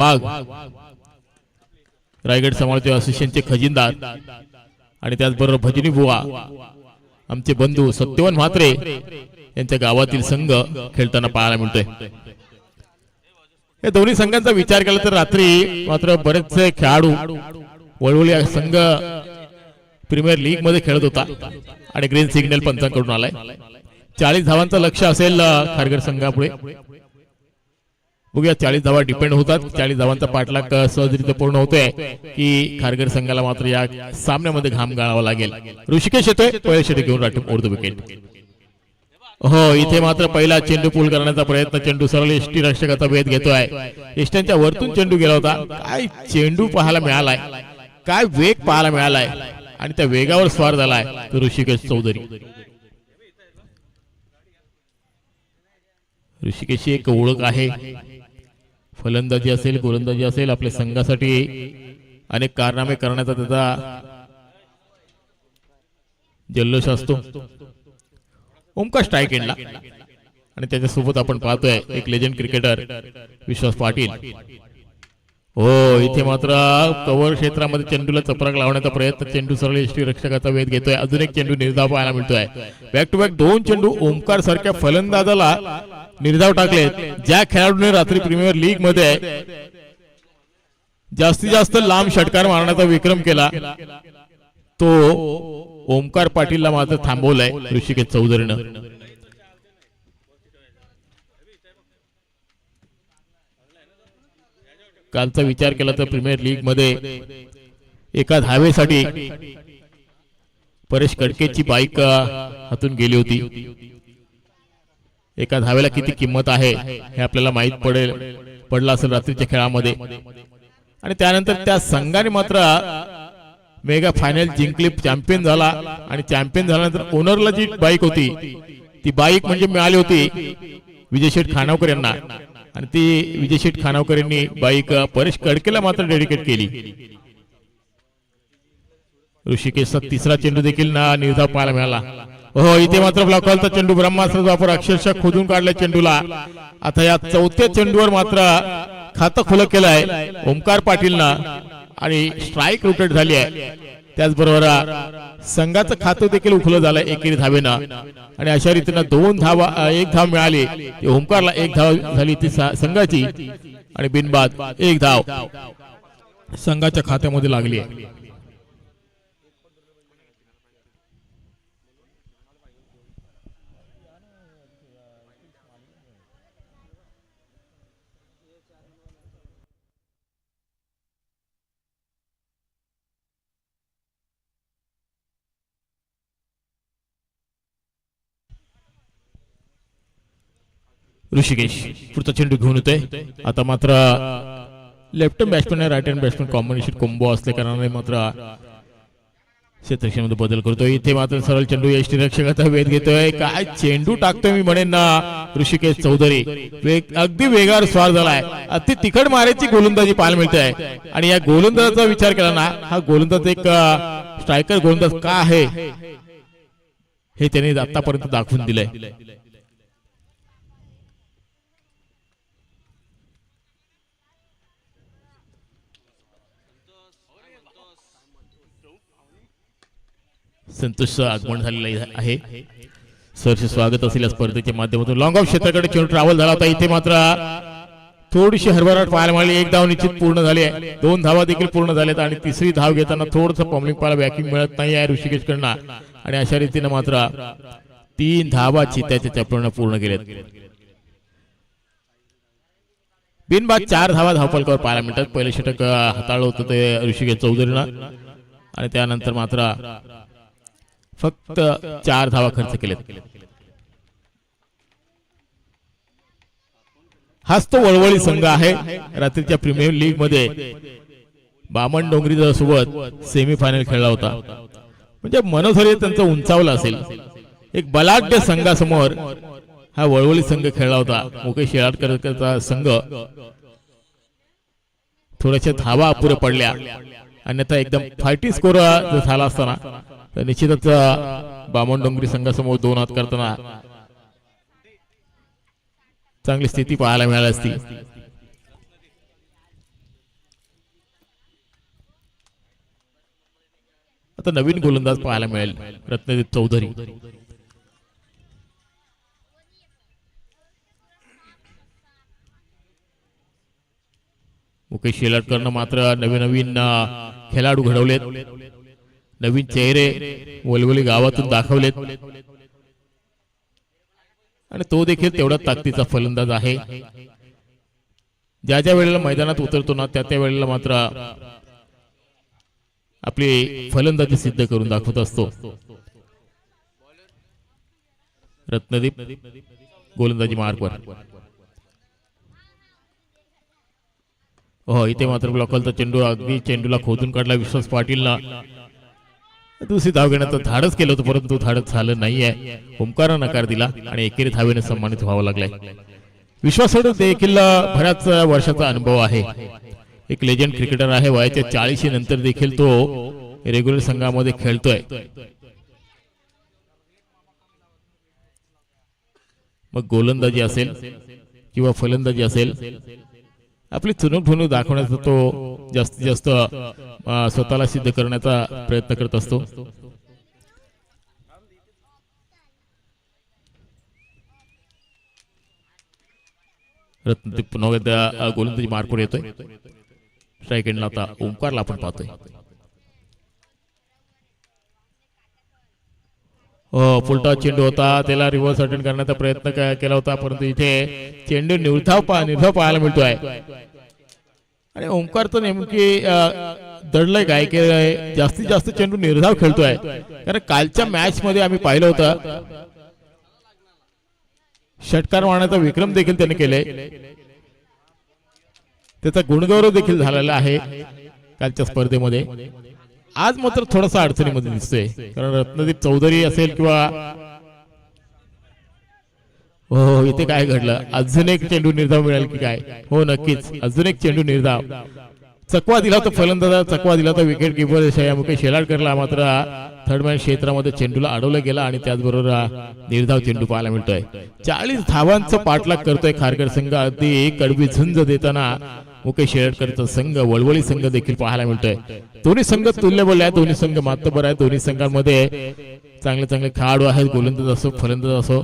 वाघ. रायगड समाजचे असोसिएशनचे खजिनदार आणि त्याचबरोबर भजनी बुवा. आमचे बंधू सत्यवन म्हात्रे यांच्या गावातील संघ खेळताना पाहायला मिळतोय. या दोन्ही संघांचा विचार केला तर रात्री मात्र बरेचसे खेळाडू वळवळी संघ प्रीमियर लीगमध्ये खेळत होता आणि ग्रीन सिग्नल पंचांकडून आलाय. चाळीस धावांचं लक्ष असेल अं, खारघर संघापुढे. बघूया चाळीस धावा डिपेंड होतात. चाळीस धावांचा पाठलाग अं, सहजरित्या पूर्ण होतोय की खारघर संघाला मात्र या सामन्यामध्ये घाम गाळावा लागेल. ऋषिकेश येतोय. पहिल्या षटक घेऊन राठी उर्दू विकेट हो इथे मात्र पहिला चेंडू पूल करण्याचा प्रयत्न. चेंडू सरळ एसटी रक्षकाचा वेध घेतोय. एसट्यांच्या वरतून चेंडू गेला होता. काय चेंडू पाहायला मिळालाय. काय वेग पाहायला मिळालाय. आणि त्या वेगावर स्वार झालाय तो ऋषिकेश चौधरी. ऋषिकेशची एक ओळख आहे. फलंदाजी असेल गोलंदाजी असेल आपल्या संघासाठी अनेक कारनामे करण्याचा त्याचा जल्लोष असतो. ओमकार स्ट्राईक एंडला आणि त्याच्यासोबत आपण पाहतोय एक लेजंड क्रिकेटर विश्वास पाटील. हो इथे मात्र कव्हर क्षेत्रामध्ये चेंडूला चपराक लावण्याचा प्रयत्न चेंडू सरळ यष्टी रक्षकाचा वेध घेतोय. अजून एक चेंडू निर्धाव पाहायला मिळतोय. बॅक टू बॅक दोन चेंडू ओमकार सारख्या फलंदाजाला निर्धाव टाकले. ज्या खेळाडूने रात्री प्रीमियर लीगमध्ये जास्तीत जास्त लांब षटकार मारण्याचा विक्रम केला तो ओमकार पाटीलला मात्र थांबवलाय ऋषिकेश चौधरीनं. कालचा विचार केला तर प्रीमियर लीगमध्ये एका धावेसाठी परेश कडकेची बाईक हातून गेली होती. एका धावेला किती किंमत आहे हे आपल्याला माहीत पडेल पडलं असेल रात्रीच्या खेळामध्ये. आणि त्यानंतर त्या संघाने मात्र मेगा फायनल जिंकली चॅम्पियन झाला. आणि चॅम्पियन झाल्यानंतर ओनरला जी बाईक होती ती बाईक म्हणजे मिळाली होती विजय शेठ खानावकर यांना. आणि ती विजय शेठ खानावकर यांनी बाईक परेश कडकेला मात्र डेडिकेट केली. ऋषिकेशचा तिसरा चेंडू देखील ना निर्धाव पाहायला मिळाला. हो इथे मात्र ब्लॉकॉलचा चेंडू ब्रह्मास्त्र वापर अक्षरशः खोदून काढलाय चेंडूला. आता या चौथ्या चेंडूवर मात्र खातं खुलं केलंय ओमकार पाटीलनं आणि स्ट्राईक रोटेट झाली आहे. त्याचबरोबर संघाचं खातं देखील उखलं झालं एकेरी धावेनं. आणि अशा रीतीनं दोन धावा एक धाव मिळाली. ती ओमकारला एक धाव झाली ती संघाची. आणि बिनबाद एक धाव संघाच्या खात्यामध्ये लागली आहे. ऋषिकेश पुढचा चेंडू घेऊन येतोय. आता मात्र left batsman right hand batsman combination combo असल्या कारणाने मात्र क्षेत्रक्षेमध्ये बदल करतोय. इथे मात्र सरळ चेंडू यष्टी रक्षकाचा वेध घेतोय. काय चेंडू टाकतोय मी म्हणेन ना ऋषिकेश चौधरी. वेग अगदी वेगावर स्वार झालाय. अति तिखट मारायची गोलंदाजी पाहायला मिळते. आणि या गोलंदाजाचा विचार केला ना हा गोलंदाज एक स्ट्रायकर गोलंदाज का आहे? हे त्यांनी आतापर्यंत दाखवून दिलंय. संतोषचं आगमन झालेलं आहे. सरचे स्वागत असेल या स्पर्धेच्या माध्यमातून. लॉंग ऑफ क्षेत्राकडे चेंडू ट्रॅव्हल झाला होता. इथे मात्र थोडीशी हरभराट पाहायला मिळाली. एक धाव निश्चित पूर्ण झाली आहे. दोन धावा देखील पूर्ण झाल्यात आणि तिसरी धाव घेताना थोडस पॉम्लिंग पाहायला बॅकिंग मिळत नाही आहे ऋषिकेश कडनं आणि अशा रीतीनं मात्र तीन धावा चित्याच्या चपळानं पूर्ण केल्यात बिनबाद चार धावा धावपलकावर पाहायला मिळतात. पहिले षटक हाताळलं होतं ते ऋषिकेश चौधरीनं. आणि त्यानंतर मात्र फक्त चार धावा खर्च केलेत. हाच तो वळवळी संघ आहे. रात्रीच्या प्रीमियर लीगमध्ये बामण डोंगरी सोबत सेमी फायनल खेळला होता. म्हणजे मनोधैर्य त्यांचं उंचावलं असेल. एक बलाढ्य संघासमोर हा वळवळी संघ खेळला होता. मुकेश येळाटकरचा संघ. थोड्याशा धावा अपुऱ्या पडल्या. अन्यथा एकदम फायटिंग स्कोर झाला असताना तर निश्चितच बामण डोंगरी संघासमोर दोन हात करताना चांगली स्थिती पाहायला मिळाली असती. आता नवीन गोलंदाज पाहायला मिळेल रत्नदीप चौधरी. मुकेश शेलाटकरनं मात्र नवीन नवीन खेळाडू घडवलेत. नवीन चेहरे वलवली गावातून दाखवलेत. आणि तो देखील तेवढा ताकदीचा फलंदाज आहे. ज्या ज्या वेळेला मैदानात उतरतो ना त्या त्या वेळेला मात्र आपली फलंदाजी सिद्ध करून दाखवत असतो. रत्नदीप गोलंदाजी मार्गवर. हो इथे मात्र ब्लॉकलचा चेंडू अगदी चेंडूला खोदून काढला विश्वास पाटीलला. दुसरी धाव घेण्याचं धाडच केलं होतं परंतु धाडच झालं नाहीये. ओंकारानं नकार दिला आणि एकेरी धावेने सन्मानित व्हावं लागलाय. विश्वास देखील बऱ्याच वर्षाचा अनुभव आहे. एक लेजंड क्रिकेटर आहे वयाच्या चाळीशी नंतर देखील तो रेग्युलर संघामध्ये खेळतोय. मग गोलंदाजी असेल किंवा फलंदाजी असेल आपली ठुणूक दाखवण्याचा तो जास्तीत जास्त स्वतःला सिद्ध करण्याचा प्रयत्न करत असतो. रत्नदीप पुन्हा गोलंदाजी मार्कवर येतोय. स्ट्राईक एंडला आता ओंकारला आपण पाहतोय. हो, फुलटॉस चेंडू होता त्याला रिव्हर्स अटेंड करण्याचा प्रयत्न केला होता परंतु इथे चेंडू निर्धाव पा निर्धाव पाहायला मिळतोय. आणि ओंकार तर नेमकी दडलंय काय की जास्तीत जास्त चेंडू निर्धाव खेळतोय. कारण कालच्या मॅच मध्ये आम्ही पाहिलं होतं षटकार मारण्याचा विक्रम देखील त्याने केले. त्याचा गुणगौरव देखील झालेला आहे कालच्या स्पर्धेमध्ये. आज मात्र थोडासा अडचणीमध्ये दिसतोय. कारण रत्नदीप चौधरी असेल किंवा हो हो इथे काय घडलं? अजून एक चेंडू निर्धाव मिळेल की काय? हो नक्कीच. अजून एक चेंडू निर्धाव. चकवा दिला होता फलंदाजा चकवा दिला होता विकेट किपर मुकेश शेलाडकरला. मात्र थर्डमॅन क्षेत्रामध्ये चेंडूला अडवलं गेला आणि त्याचबरोबर निर्धाव चेंडू पाहायला मिळतोय. चाळीस धावांचा पाठलाग करतोय खारकर संघ. अगदी कडवी झुंज देताना मुकेश शेलाडकरचा संघ वळवळी संघ देखील पाहायला मिळतोय. दोन्ही संघ तुल्यबल आहेत दोन्ही संघ मातबर आहे दोन्ही संघांमध्ये चांगले चांगले खेळाडू आहेत. गोलंदाज असो फलंदाज असो.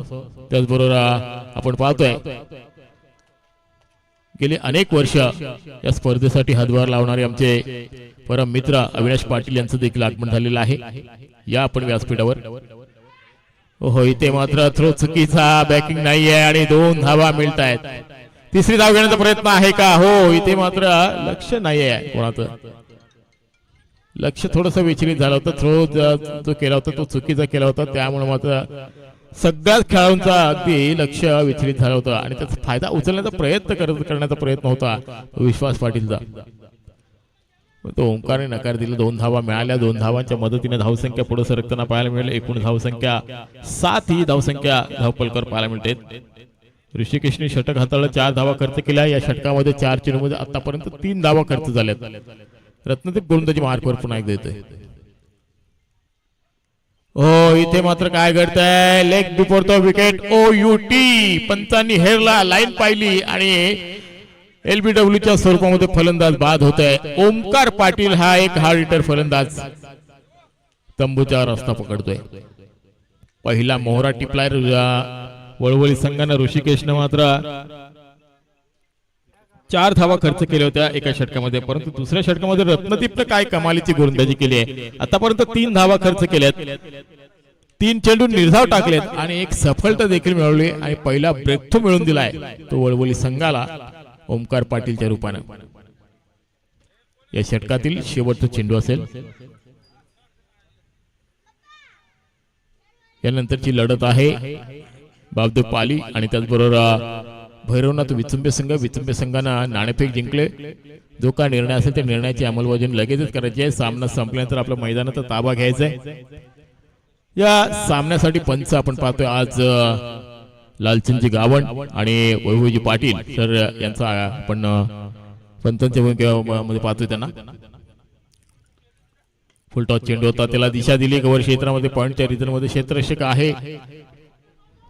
त्याचबरोबर आपण पाहतोय गेली अनेक वर्ष या स्पर्धेसाठी हातभार लावणारे आमचे परम मित्र अविनाश पाटील यांचं देखील आगमन झालेलं आहे. या आपण व्यासपीठावर. हो इथे मात्र थ्रो चुकीचा बॅकिंग नाहीये आणि दोन धावा मिळत आहेत तिसरी धाव घेण्याचा प्रयत्न आहे का? हो इथे मात्र लक्ष नाही आहे कोणाचं. लक्ष थोडस विचलित झालं होतं. थ्रो जो केला होता तो चुकीचा केला होता. त्यामुळे मात्र सगळ्याच खेळाडूंचा अगदी लक्ष विचलित झालं होतं. आणि त्याचा फायदा उचलण्याचा प्रयत्न करत करण्याचा प्रयत्न होता विश्वास पाटीलचा. तो ओंकारने नकार दिला. दोन धावा मिळाल्या. दोन धावांच्या मदतीने धावसंख्या पुढे सरकताना पाहायला मिळेल. एकूण धावसंख्या सात ही धावसंख्या धावपलकर पाहायला मिळते. ऋषिकेशने षटक हाताळलं चार धावा खर्च केला या षटकामध्ये चार चेंडूमध्ये आतापर्यंत तीन धावा खर्च झाल्यात. रत्नदीप गोलंदाजी मार्कवर पुन्हा एकदा येतोय. हो इथे मात्र काय घडतंय? Leg before the wicket O U T पंचांनी हेरला लाईन पाहिली आणि एलबीडब्ल्यूच्या स्वरूपामध्ये फलंदाज बाद होत आहे ओमकार पाटील हा एक हार्ड हिटर फलंदाज. तंबूचा रस्ता पकडतोय. पहिला मोहरा टिपलाय वळवळी संघानं ऋषिकेशनं मात्र चार धावा खर्च केल्या होत्या एका षटकामध्ये. परंतु दुसऱ्या षटकामध्ये रत्नदीपनं काय कमालीची गोलंदाजी केली आहे? आतापर्यंत तीन धावा खर्च केल्यात. तीन चेंडू निर्धाव टाकलेत आणि एक सफलता देखील मिळवली आणि पहिला ब्रेक थ्रू मिळून दिलाय तो वळवळी संघाला ओमकार पाटीलच्या रूपानं. या षटकातील शेवटचा चेंडू असेल. यानंतरची लढत आहे. बाबदेव पाली आणि त्याचबरोबर भैरवनाथ विचुंबे संघ विचुंबे संघानं नाणेफेक जिंकले. जो काय निर्णय असेल त्या निर्णयाची अंमलबजावणी लगेचच करायची आहे. सामना संपल्यानंतर आपल्या मैदानाचा ताबा घ्यायचा आहे. या सामन्यासाठी पंच आपण पाहतोय आज लालचंदजी गावण आणि वैभवजी पाटील. तर यांचा आपण पंतांच्या भूमिकेमध्ये पाहतोय त्यांना. फुलटॉस चेंडू होता त्याला दिशा दिली. कव्हर क्षेत्रामध्ये पॉईंटच्या रिझन क्षेत्ररक्षक आहे.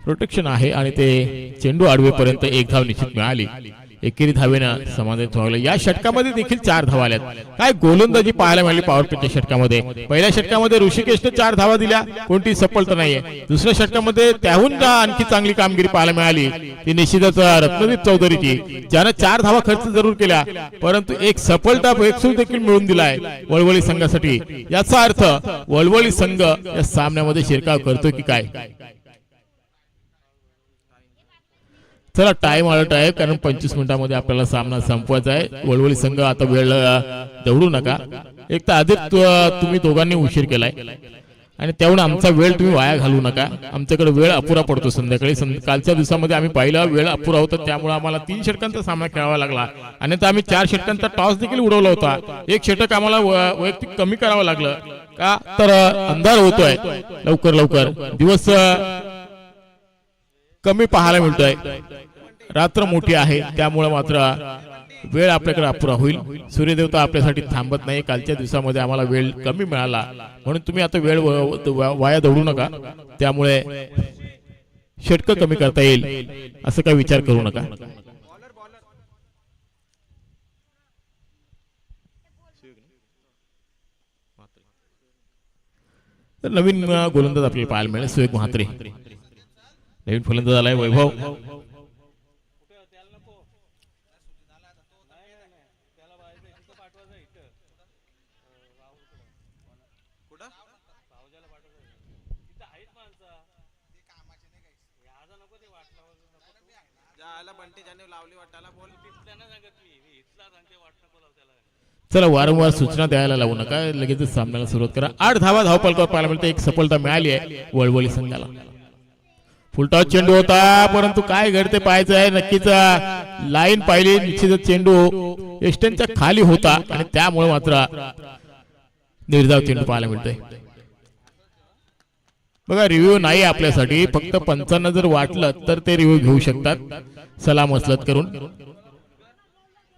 प्रोटेक्शन आहे आणि ते चेंडू आडवेपर्यंत एक धाव निश्चित मिळाली. एकेरी धावेनं समाधान ठेवलं या षटकामध्ये देखील चार धावा आल्यात. काय गोलंदाजी पाहायला मिळाली पॉवर प्लेच्या षटकामध्ये? पहिल्या षटकामध्ये ऋषिकेशने चार धावा दिल्या. कोणती सफलता नाहीये. दुसऱ्या षटकामध्ये त्याहून आणखी चांगली कामगिरी पाहायला मिळाली. ती निश्चितच रत्नदीप चौधरीची ज्यानं चार धावा खर्च जरूर केल्या परंतु एक सफलता देखील मिळून दिलाय वळवळी संघासाठी. याचा अर्थ वळवळी संघ या सामन्यामध्ये शिरकाव करतो की काय? चला टाइम अलर्ट आहे कारण पंचवीस मिनिटांमध्ये आपल्याला सामना संपवायचा आहे. वळवळी संघ आता वेळ दवडू दौडू नका. एक तर आधीच तुम्ही दोघांनी उशीर केलाय. आणि त्याहून आमचा वेळ तुम्ही वाया घालू नका. आमच्याकडे वेळ अपुरा पडतो संध्याकाळी. कालच्या दिवसामध्ये आम्ही पाहिला वेळ अपुरा होता. त्यामुळे आम्हाला तीन षटकांचा सामना खेळावा लागला. आणि तर आम्ही चार षटकांचा टॉस देखील उडवला होता. एक षटक आम्हाला वैयक्तिक कमी करावं लागलं. का? तर अंधार होतोय. लवकर लवकर. दिवस कमी पाहायला मिळतोय. रात्र मोठी आहे. त्यामुळे मात्र वेळ आपल्याकडे अपुरा होईल. सूर्यदेवता आपल्यासाठी थांबत नाही. कालच्या दिवसामध्ये आम्हाला वेळ कमी मिळाला. म्हणून तुम्ही आता वेळ वाया दौडू नका. त्यामुळे षटक कमी करता येईल. असं काही विचार करू नका. तर नवीन गोलंदाज आपल्याला पाहायला मिळेल. सुयोग म्हात्रे. नवीन फलंदाज आलाय वैभव. चला वारंवार सूचना द्यायला लावू नका. लगेचच सामन्याला सुरुवात करा. आठ धावा धावपालकावर पाहायला मिळते. एक सफलता मिळाली आहे वळवळी संघाला. फुलटॉस चेंडू होता परंतु काय घडते पाहायचं आहे. नक्कीच लाईन पाहिली निश्चितच चेंडू एस्टनच्या खाली होता आणि त्यामुळे मात्र निर्धाव चेंडू पाहायला मिळतोय. बघा रिव्ह्यू नाही आपल्यासाठी. फक्त पंचांना जर वाटलं तर ते रिव्ह्यू घेऊ शकतात. सलाम असलत करून.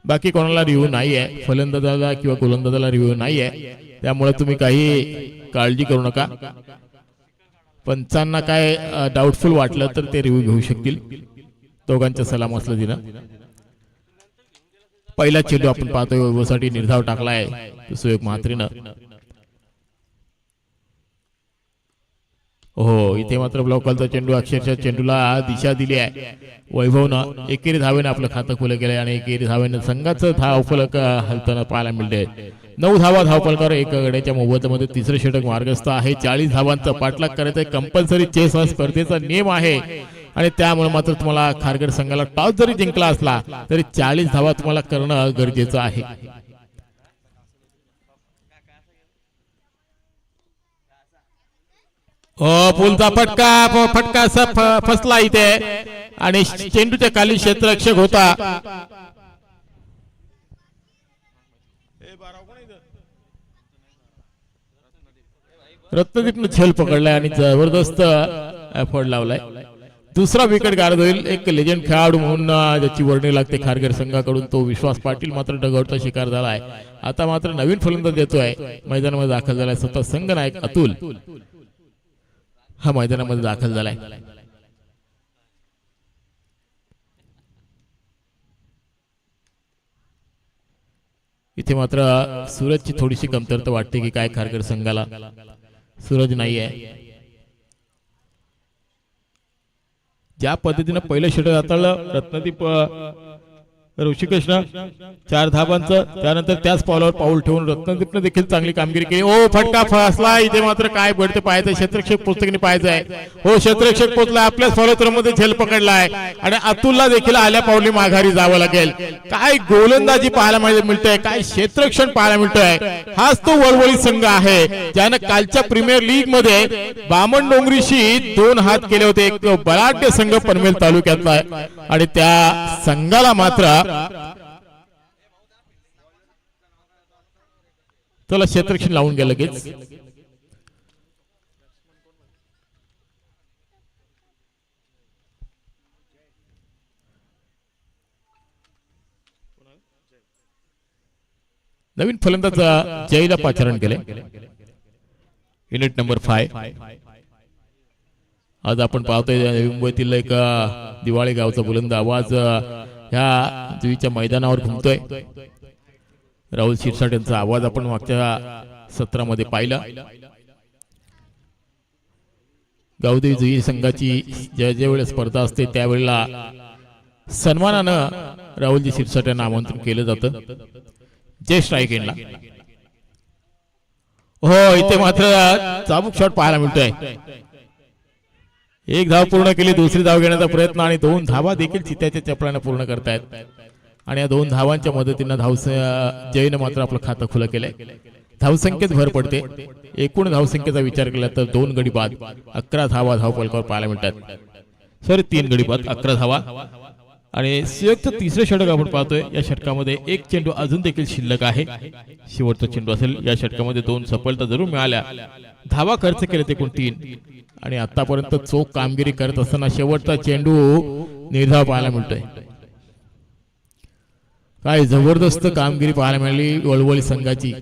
बाकी कोणाला रिव्ह्यू नाही आहे फलंदाजाला किंवा गोलंदाजाला रिव्ह्यू नाही आहे त्यामुळे तुम्ही काही काळजी करू नका. पंचांना काय डाऊटफुल वाटलं तर ते रिव्ह्यू घेऊ शकतील. दोघांच्या सलाम असलं तिनं. पहिला चेंडू आपण पाहतोय वैभवसाठी निर्धाव टाकलाय सुयोग मात्रीनं हो इथे मात्र ब्लॉकलचा चेंडू अक्षरशः चेंडूला दिशा दिली आहे. वैभवनं एकेरी धावेनं आपलं खातं खुलं केलंय आणि एकेरी धावेनं संघाचं धाव फलक हलताना पाहायला मिळते नऊ धावा धावफलकावर एक गड्याच्या मोबदल्यामध्ये तिसरे षटक मार्गस्थ आहे. चाळीस धावांचा पाठलाग करायचा कंपल्सरी चेस हा स्पर्धेचा नियम आहे. आणि त्यामुळे मात्र तुम्हाला खारगड संघाला टॉस जरी जिंकला असला तरी चाळीस धावा तुम्हाला करणं गरजेचं आहे. हो पुलचा फटका फटका असा फ- फसला इथे. आणि चेंडूच्या खाली क्षेत्ररक्षक होता. रत्नदीपनं झेल पकडलाय आणि जबरदस्त एफर्ट लावलाय. दुसरा विकेट गारद होईल. एक लेजंड खेळाडू म्हणून ज्याची वर्णी लागते खारघर संघाकडून तो विश्वास पाटील मात्र डगवता शिकार झालाय. आता मात्र नवीन फलंदाज देतोय मैदानामध्ये दाखल झालाय स्वतः संघ नायक अतुल. हा मैदानामध्ये दाखल झालाय. इथे मात्र सूरजची थोडीशी कमतरता वाटते की काय खारकर संघाला. सूरज नाही आहे ज्या पद्धतीनं पहिलं षटक हाताळलं रत्नदीप ऋषिकृष्ण चार धाबांचं त्यानंतर त्याच पावलावर पाऊल ठेवून रत्नदीपनं देखील चांगली कामगिरी केली. ओ फटका फसला. इथे मात्र काय घडते पाहायचं? क्षेत्रक्षक पुस्तकाने पाहायचं आहे. हो क्षेत्रक्षक पोचला. आपल्याच फॉलोत्रमध्ये झेल पकडलाय. आणि अतुलला देखील आल्या पावली माघारी जावं लागेल. काय गोलंदाजी पाहायला मिळतंय? काय क्षेत्रक्षण पाहायला मिळतोय? हाच तो वळवळी संघ आहे ज्यानं कालच्या प्रीमियर लीगमध्ये बामण डोंगरीशी दोन हात केले होते. एक बलाढ्य संघ पनवेल तालुक्यातला आणि त्या संघाला मात्र त्याला क्षेत्रक्षण लावून गेलं लगेच. नवीन फलंदाज जयला पाचारण केले. युनिट नंबर फाय आज आपण पाहतोय मुंबईतील एक दिवाळी गावचा बुलंद आवाज ह्या जुईच्या मैदानावर घुमतोय. राहुल शिरसाट यांचा आवाज आपण मागच्या सत्रामध्ये पाहिला. गावदेवी जुई संघाची ज्या ज्या वेळेस स्पर्धा असते त्यावेळेला सन्मानानं राहुलजी शिरसाट यांना आमंत्रण केलं जातं. जे स्ट्राईक एंडला हो इथे मात्र चाबूक शॉट पाहायला मिळतोय. एक धाव पूर्ण केली दुसरी धाव घेण्याचा प्रयत्न आणि दोन धावा देखील चित्याच्या चपळाने पूर्ण करतायत. आणि या दोन धावांच्या मदतीनं धाव जयनं मात्र आपलं खातं खुलं केलंय. धावसंख्येत भर पडते. एकूण धावसंख्येचा विचार केला तर दोन गडी बाद अकरा धावा धाव पलकावर पाहायला मिळतात. सॉरी तीन गडी बाद अकरा धावा. आणि संयुक्त तिसरं षटक आपण पाहतोय या षटकामध्ये एक चेंडू अजून देखील शिल्लक आहे. शेवटचा चेंडू असेल या षटकामध्ये दोन सफलता जरूर मिळाल्या. धावा खर्च केले एकूण तीन. आणि आतापर्यंत चोख कामगिरी करत असताना शेवटचा चेंडू निर्धाव पाहायला मिळतोय. काय जबरदस्त कामगिरी पाहायला मिळाली वळवळी संघाची.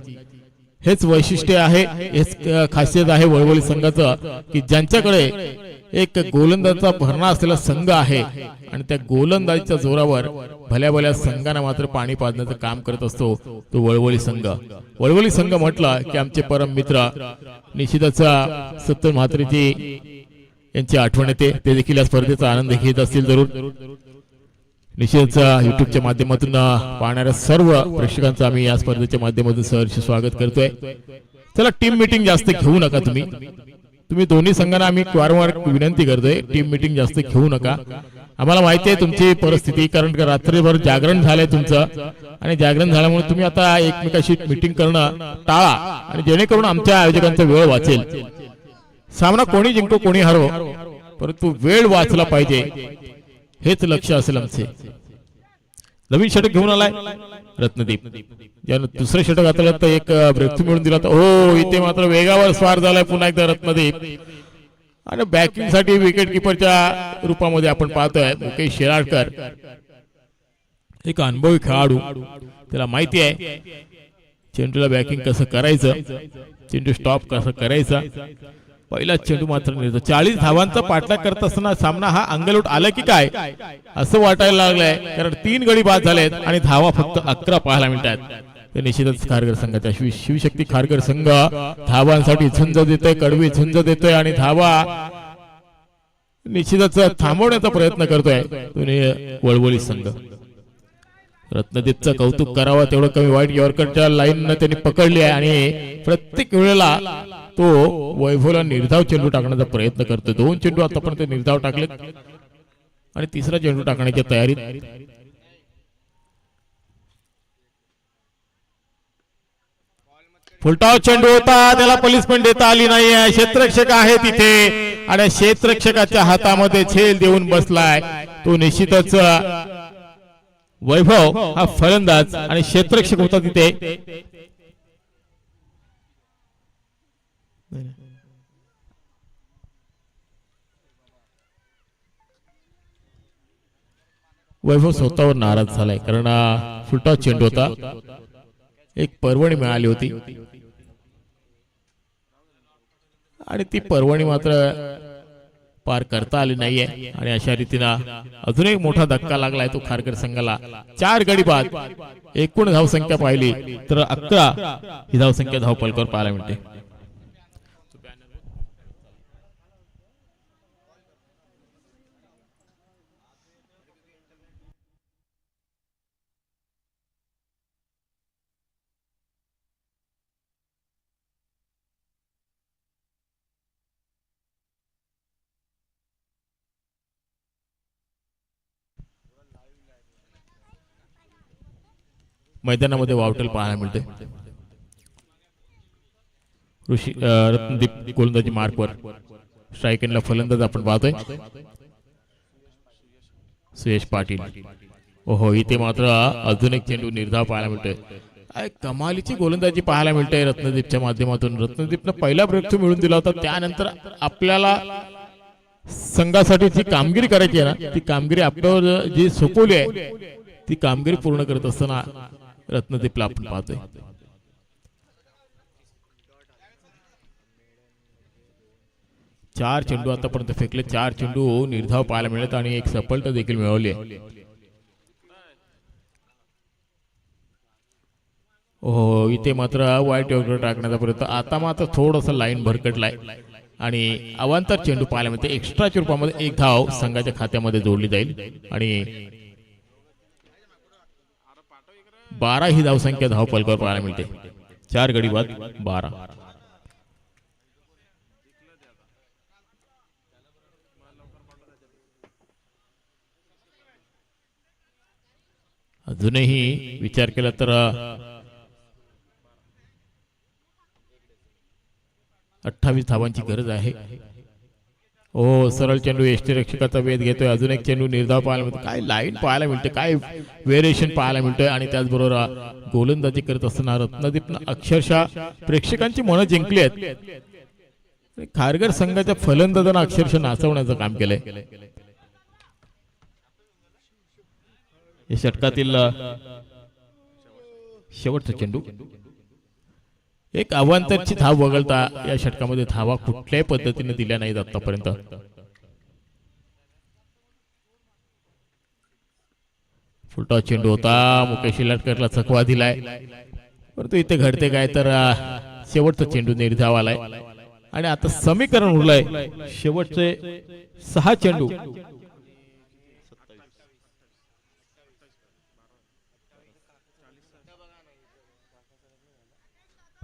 हेच वैशिष्ट्य आहे हेच खासियत आहे वळवळी संघाचं की ज्यांच्याकडे एक गोलंदाजचा भरणा असलेला संघ आहे आणि त्या गोलंदाजीच्या जोरावर भल्या भल्या संघांना मात्र पाणी पाजण्याचं काम करत असतो तो वळवळी संघ. वळवळी संघ म्हटलं की आमचे परम मित्र निश्चितच सत्तर म्हात्रेची यांची आठवण येते. ते देखील या स्पर्धेचा आनंद घेत असतील जरूर. निश्चितच युट्यूबच्या माध्यमातून पाहणाऱ्या सर्व प्रेक्षकांचं आम्ही या स्पर्धेच्या माध्यमातून सहर्ष स्वागत करतोय. चला टीम मीटिंग जास्त घेऊ नका तुम्ही. तुम्ही दोन्ही संघांना आम्ही वारंवार विनंती करतोय. टीम मीटिंग जास्त घेऊ नका. आम्हाला माहिती आहे तुमची परिस्थिती कारण रात्रीभर जागरण झालंय तुमचं. आणि जागरण झाल्यामुळे तुम्ही आता एकमेकाशी मीटिंग करणं टाळा. आणि जेणेकरून आमच्या आयोजकांचा वेळ वाचेल. सामना कोणी जिंकतो कोणी हरव परंतु वेळ वाचला पाहिजे. हेच लक्ष असेल आमचे. नवीन षटक घेऊन आलाय रत्नदीप. ज्यानं दुसरं षटक आता तर एक ब्रेक मिळून दिला तर हो इथे मात्र वेगावर स्वार झालाय पुन्हा एकदा रत्नदीप. आणि बॅटिंगसाठी विकेट किपरच्या रूपामध्ये आपण पाहतोय मुकेश शिराडकर. एक अनुभवी खेळाडू. त्याला माहिती आहे चेंडूला बॅकिंग कसं करायचं चेंडू स्टॉप कसं करायचा. पहिला चेंडू मात्र मिळतो चाळीस धावांचा पाठलाग करत असताना सामना हा अंगलोट आला की काय? असं वाटायला लागलंय. कारण तीन गडी बाद झालेत आणि धावा फक्त अकरा पाहायला मिळतात. निश्चितच खारघर संघाच्या शिव शिवशक्ती खारघर संघ धावांसाठी झुंज देतोय कडवी झुंज देतोय आणि धावा. निश्चितच थांबवण्याचा प्रयत्न करतोय तो नि- वळवळी संघ. रत्नदीपचं कौतुक करावं तेवढं कमी वाईट यॉर्करच्या लाईन त्यांनी पकडली आहे आणि प्रत्येक वेळेला तो वैभवला निर्धाव चेंडू टाकण्याचा प्रयत्न करतो दोन चेंडू आतापर्यंत निर्धाव टाकलेत. आणि तिसरा चेंडू टाकण्याच्या तयारीत फुलटाव चेंडू होता त्याला पनिशमेंट देता आली नाही क्षेत्रक्षक आहे तिथे आणि क्षेत्रक्षकाच्या हातामध्ये झेल देऊन बसलाय. तो निश्चितच वैभव हा फलंदाज आणि क्षेत्रक्षक होता तिथे. वैभव स्वतःवर नाराज झालाय कारण हा फुलटा चेंडू होता. एक पर्वणी मिळाली होती. आणि ती पर्वणी मात्र पार करता आली नाहीये. आणि अशा रीतीनं अजून एक मोठा धक्का लागलाय तो खारकर संघाला. चार गडी बाद एकूण धावसंख्या पाहिली तर अकरा ही धावसंख्या धावपलकर पाहायला मिळते. मैदानामध्ये वावटेल पाहायला मिळते ऋषी रत्नदीप गोलंदाजी मार्कवर स्ट्रायकिंगला एंडला फलंदाज आपण पाहतोय. सुयश पाटील. ओहो इथे मात्र अजून एक चेंडू निर्धाव पाहायला मिळतोय. कमालीची गोलंदाजी पाहायला मिळते रत्नदीपच्या माध्यमातून. रत्नदीपनं पहिला ब्रेक मिळून दिला होता. त्यानंतर आपल्याला संघासाठी जी कामगिरी करायची आहे ना ती कामगिरी आपल्यावर जी सोपवली आहे ती कामगिरी पूर्ण करत असताना रत्नदीपला आपण पाहतोय चार चेंडू आतापर्यंत फेकले. चार चेंडू निर्धाव पाहायला मिळत आणि एक सफलता देखील मिळवली हो, हो, हो इथे मात्र वाईट वगैरे टाकण्याचा प्रयत्न. आता मात्र थोडस लाईन भरकटलाय. आणि अवांतर चेंडू पाहायला मिळते. एक्स्ट्राच्या रूपामध्ये एक धाव संघाच्या खात्यामध्ये जोडली जाईल. आणि बारा ही धावसंख्या धावपल पलकावर पाहायला मिळते. चार गडी बाद बारा. अजूनही विचार केला तर अठ्ठावीस धावांची गरज आहे. ओ सरळ चेंडू एष्टी रक्षकाचा वेध घेतोय. अजून एक चेंडू निर्धाव पाहायला मिळतो काय लाईन पाहायला मिळते काय व्हेरिएशन पाहायला मिळतोय. आणि त्याचबरोबर गोलंदाजी करत असताना रत्नदीपनं अक्षरशः प्रेक्षकांची मनं जिंकली आहेत. खारगर संघाच्या फलंदाजांना अक्षरशः नाचवण्याचं काम केलंय. या षटकातील शेवटचा चेंडू. एक अवांतरची धाव वगळता या षटकामध्ये धावा कुठल्याही पद्धतीने दिल्या नाहीत आतापर्यंत. फुलटॉस चेंडू होता. मुकेश इलाटकरला चकवा दिलाय. परंतु इथे घडते काय तर शेवटचा चेंडू निर्धाव आलाय. आणि आता समीकरण उरलंय. शेवटचे सहा चेंडू.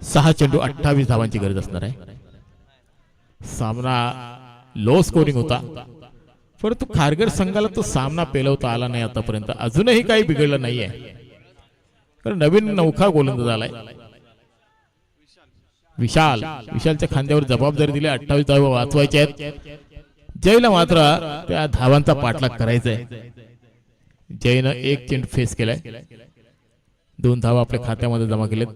सहा चेंडू अठ्ठावीस धावांची गरज असणार आहे. सामना लो स्कोरिंग होता. परंतु खारगर संघाला तो सामना पेलवता आला नाही आतापर्यंत. अजूनही काही बिघडलं नाहीये. कारण नवीन नौखा गोलंदाज आलाय विशाल. विशालच्या खांद्यावर जबाबदारी दिली. अठ्ठावीस धावा वाचवायच्या आहेत. जयला मात्र त्या धावांचा पाठलाग करायचा आहे जयनं एक चेंडू फेस केलाय. दोन धावा आपल्या खात्यामध्ये जमा केलेत.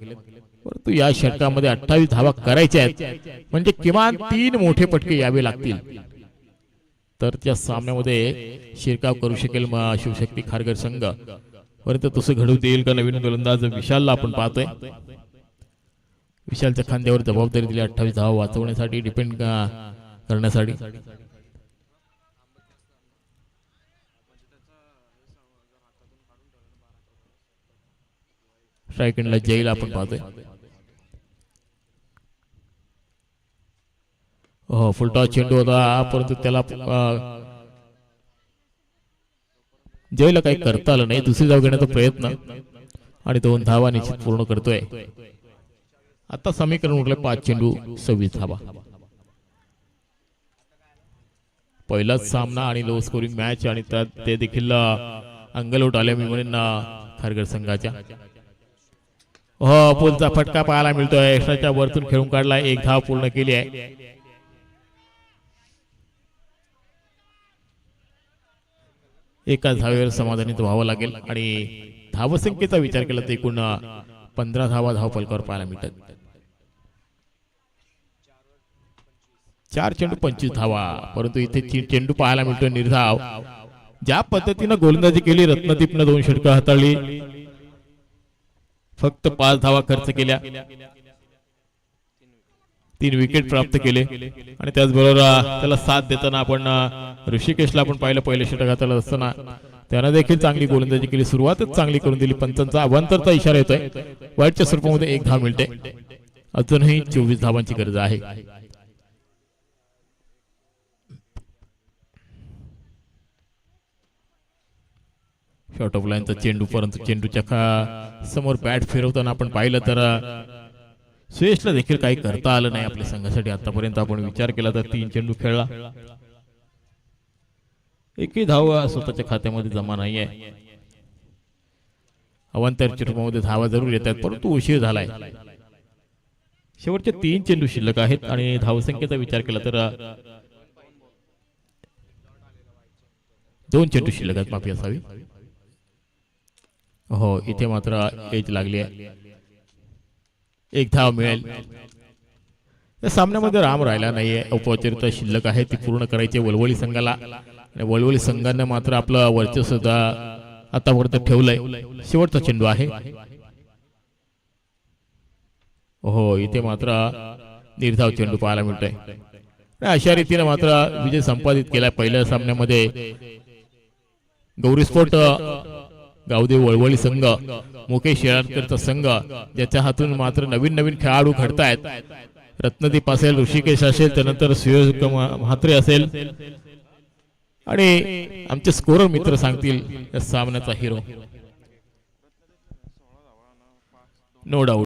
परंतु या षटकामध्ये अठ्ठावीस धावा करायच्या आहेत. म्हणजे किमान तीन मोठे पटके यावे लागतील. तर त्या सामन्यामध्ये शिरकाव करू शकेल शिवशक्ती खारगर संघ. परंतु तसं घडू देईल का नवीन गोलंदाज विशालला आपण पाहतोय. विशालच्या खांद्यावर जबाबदारी दिली अठ्ठावीस धावा वाचवण्यासाठी डिपेंड करण्यासाठी. स्ट्राईक एंडला जाईल आपण पाहतोय. हो फुलटॉस चेंडू होता. परंतु त्याला अ, काही करता आलं नाही. दुसरी धाव घेण्याचा प्रयत्न. आणि दोन धावा निश्चित पूर्ण करतोय. आता समीकरण उठलं पाच चेंडू सव्वीस धावा. पहिलाच सामना आणि लो स्कोरिंग मॅच आणि त्यात ते देखील अ, अंगलवट आले मी म्हणेन अ, संघाच्या. हो पुलचा फटका पाहायला मिळतोय. एक्स्ट्राच्या वरतून खेळून काढला एक धाव पूर्ण केली आहे. एका धावेवर समाधानित व्हावं लागेल आणि धावसंख्येचा विचार केला तर एकूण पंधरा धावा धाव फलकावर पाहायला मिळतात. चार चेंडू पंचवीस धावा. परंतु इथे चेंडू पाहायला मिळतो निर्धाव. ज्या पद्धतीनं गोलंदाजी केली रत्नदीपनं दोन षटकं हाताळली. फक्त पाच धावा खर्च केल्या. तीन विकेट प्राप्त केले. आणि त्याचबरोबर त्याला साथ देताना आपण ऋषिकेशला आपण पाहिलं पहिले षटक हाताळत असताना. त्यानं देखील चांगली गोलंदाजी केली. सुरुवातच चांगली करून दिली. पंचांचा अवांतरचा इशारा येतोय. वाईटच्या स्वरूपामध्ये एक धाव मिळते. अजूनही चोवीस धावांची गरज आहे. शॉर्ट ऑफ लाईनचा चेंडू परंतु चेंडूच्या समोर बॅट फिरवताना आपण पाहिलं तर सुयशला देखील काही करता आलं नाही आपल्या संघासाठी. आतापर्यंत आपण विचार केला तर तीन चेंडू खेळला. एकही धाव स्वतःच्या खात्यामध्ये जमा नाहीये. अवंतर रूपामध्ये धावा जरूर येतात परंतु उशीर झालाय. शेवटचे तीन चेंडू शिल्लक आहेत आणि धावसंख्येचा विचार केला तर दोन चेंडू शिल्लक आहेत माफी असावी. हो इथे मात्र एज लागली आहे. एक धाव मिळेल. या सामन्यामध्ये राम राहिला नाहीये. औपचारिकता शिल्लक आहे ती पूर्ण करायची आहे वलवली संघाला. आणि वलवली संघानं मात्र आपलं वर्चस्व सुद्धा आतापर्यंत ठेवलंय. शेवटचा चेंडू आहे. हो इथे मात्र निर्धाव चेंडू पाहायला मिळतोय. अशा रीतीने मात्र विजय संपादित केलाय पहिल्या सामन्यामध्ये. गौरी गावदेव वळवळी संघ मुकेश येळाडकरचा संघ ज्याच्या हातून मात्र नवीन नवीन खेळाडू घडतायत. रत्नदीप असेल ऋषिकेश असेल त्यानंतर सुयोज म्हात्रे असेल. आणि आमचे स्कोरर मित्र सांगतील या सामन्याचा हिरो नो डाऊट